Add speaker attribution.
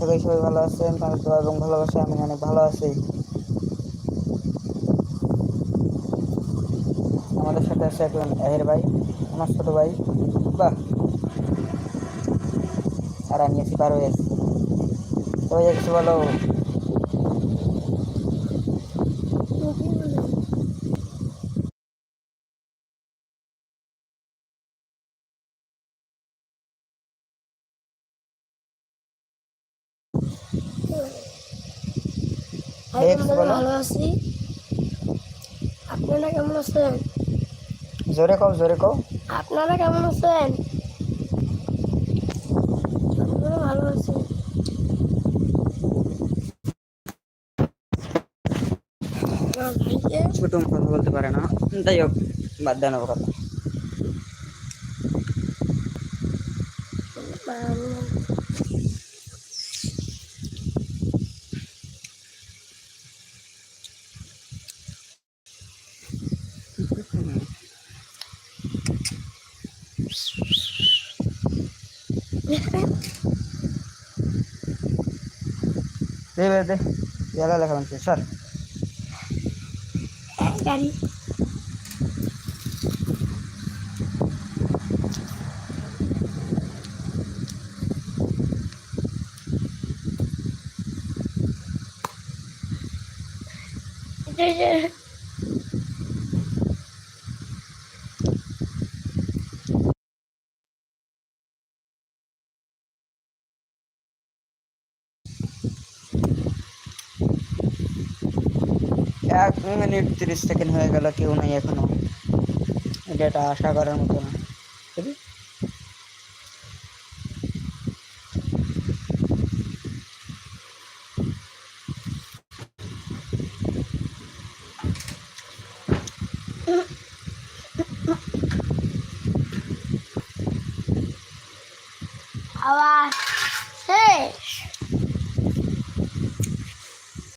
Speaker 1: করি সবাই ভালো আছেন? তাদের এবং ভালোবাসা, আমি অনেক ভালো আছি। আমাদের সাথে আছে একজন এহের ভাই, আমার ছোট ভাই। বাহ! আর আমি আছি হয়ে আছি সবাই কিছু বলো।
Speaker 2: ভালো আছি। আপনারা কেমন আছেন?
Speaker 1: জোরে কও জোরে কও।
Speaker 2: আপনারা কেমন আছেন? ভালো আছি।
Speaker 1: ছোট কথা বলতে পারে না। যাই হোক বাদ দেন ওর কথা। De verde, ya la dejaron pensar.
Speaker 2: Dani.
Speaker 1: এক মিনিট তিরিশ সেকেন্ড হয়ে গেল, কেউ নাই এখনও। এটা আশা করার মতো না।
Speaker 2: আবার শেষ